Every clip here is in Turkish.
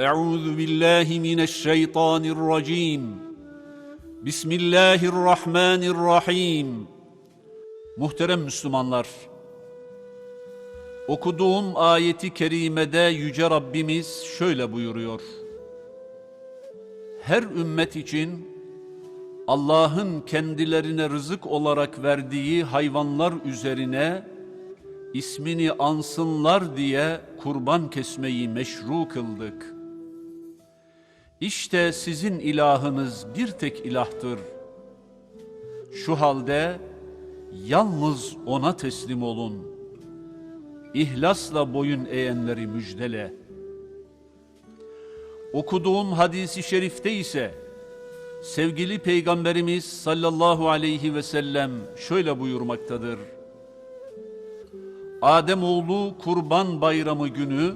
أعوذ بالله من الشيطان الرجيم بسم الله الرحمن الرحيم Muhterem Müslümanlar, okuduğum ayeti kerimede Yüce Rabbimiz şöyle buyuruyor. Her ümmet için Allah'ın kendilerine rızık olarak verdiği hayvanlar üzerine ismini ansınlar diye kurban kesmeyi meşru kıldık. İşte sizin ilahınız bir tek ilahtır. Şu halde yalnız ona teslim olun. İhlasla boyun eğenleri müjdele. Okuduğum hadisi şerifte ise sevgili Peygamberimiz sallallahu aleyhi ve sellem şöyle buyurmaktadır. Ademoğlu kurban bayramı günü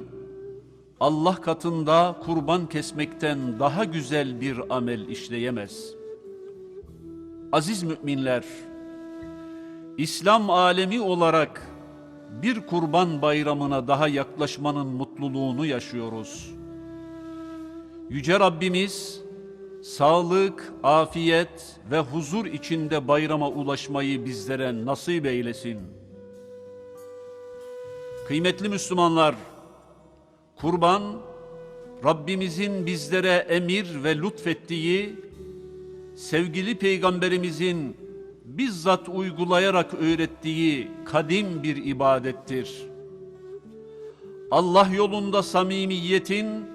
Allah katında kurban kesmekten daha güzel bir amel işleyemez. Aziz müminler, İslam alemi olarak bir kurban bayramına daha yaklaşmanın mutluluğunu yaşıyoruz. Yüce Rabbimiz sağlık, afiyet ve huzur içinde bayrama ulaşmayı bizlere nasip eylesin. Kıymetli Müslümanlar, kurban Rabbimizin bizlere emir ve lütfettiği sevgili peygamberimizin bizzat uygulayarak öğrettiği kadim bir ibadettir. Allah yolunda samimiyetin,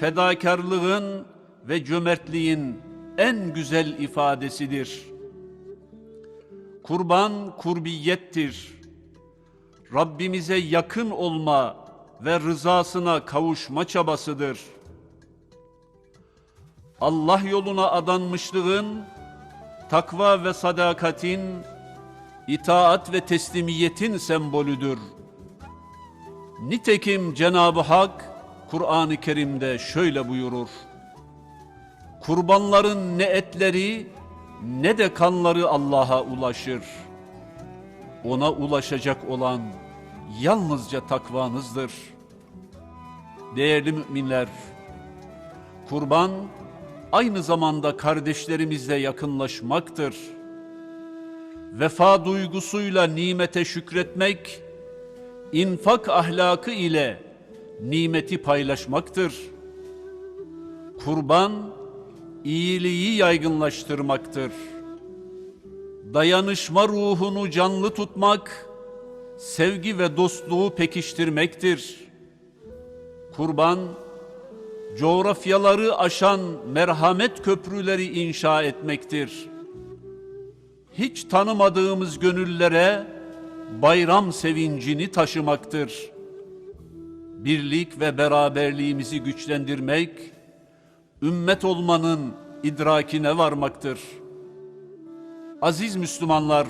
fedakarlığın ve cömertliğin en güzel ifadesidir. Kurban kurbiyettir. Rabbimize yakın olma ve rızasına kavuşma çabasıdır. Allah yoluna adanmışlığın, takva ve sadakatin, itaat ve teslimiyetin sembolüdür. Nitekim Cenab-ı Hak Kur'an-ı Kerim'de şöyle buyurur. Kurbanların ne etleri ne de kanları Allah'a ulaşır. Ona ulaşacak olan yalnızca takvanızdır. Değerli müminler, kurban aynı zamanda kardeşlerimizle yakınlaşmaktır. Vefa duygusuyla nimete şükretmek, infak ahlakı ile nimeti paylaşmaktır. Kurban, iyiliği yaygınlaştırmaktır. Dayanışma ruhunu canlı tutmak, sevgi ve dostluğu pekiştirmektir. Kurban, coğrafyaları aşan merhamet köprüleri inşa etmektir. Hiç tanımadığımız gönüllere bayram sevincini taşımaktır. Birlik ve beraberliğimizi güçlendirmek, ümmet olmanın idrakine varmaktır. Aziz Müslümanlar,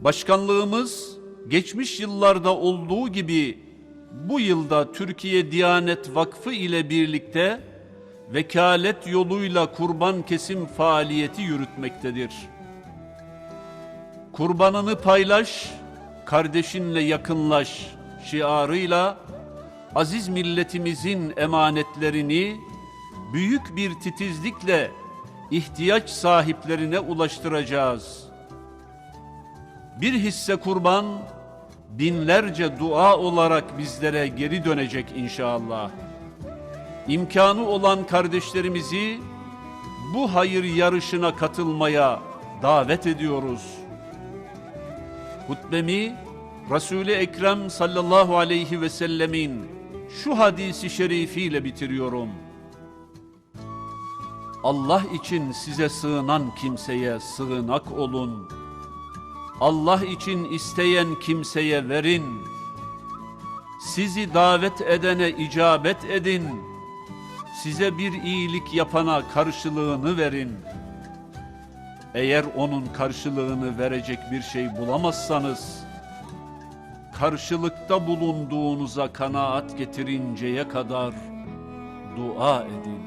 başkanlığımız geçmiş yıllarda olduğu gibi bu yılda Türkiye Diyanet Vakfı ile birlikte vekalet yoluyla kurban kesim faaliyeti yürütmektedir. Kurbanını paylaş, kardeşinle yakınlaş şiarıyla aziz milletimizin emanetlerini büyük bir titizlikle ihtiyaç sahiplerine ulaştıracağız. Bir hisse kurban binlerce dua olarak bizlere geri dönecek inşallah. İmkanı olan kardeşlerimizi bu hayır yarışına katılmaya davet ediyoruz. Hutbemi Resul-i Ekrem sallallahu aleyhi ve sellemin şu hadisi şerifiyle bitiriyorum. Allah için size sığınan kimseye sığınak olun. Allah için isteyen kimseye verin. Sizi davet edene icabet edin. Size bir iyilik yapana karşılığını verin. Eğer onun karşılığını verecek bir şey bulamazsanız, karşılıkta bulunduğunuza kanaat getirinceye kadar dua edin.